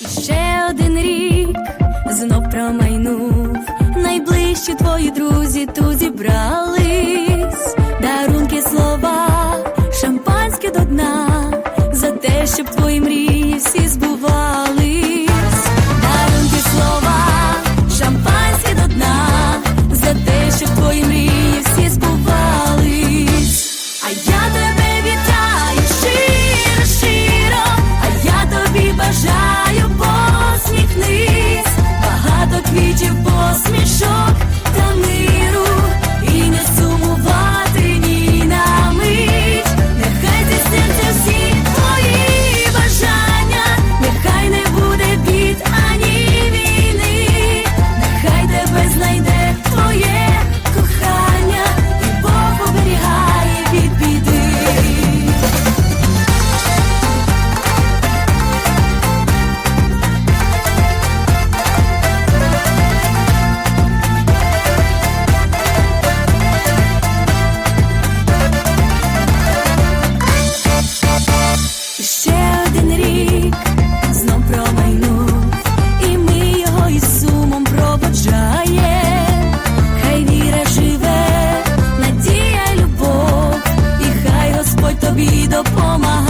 І ще один рік знов промайнув. Найближчі твої друзі тут зібрались. Дарунки слова, шампанське до дна, за те, щоб твої мрії ido por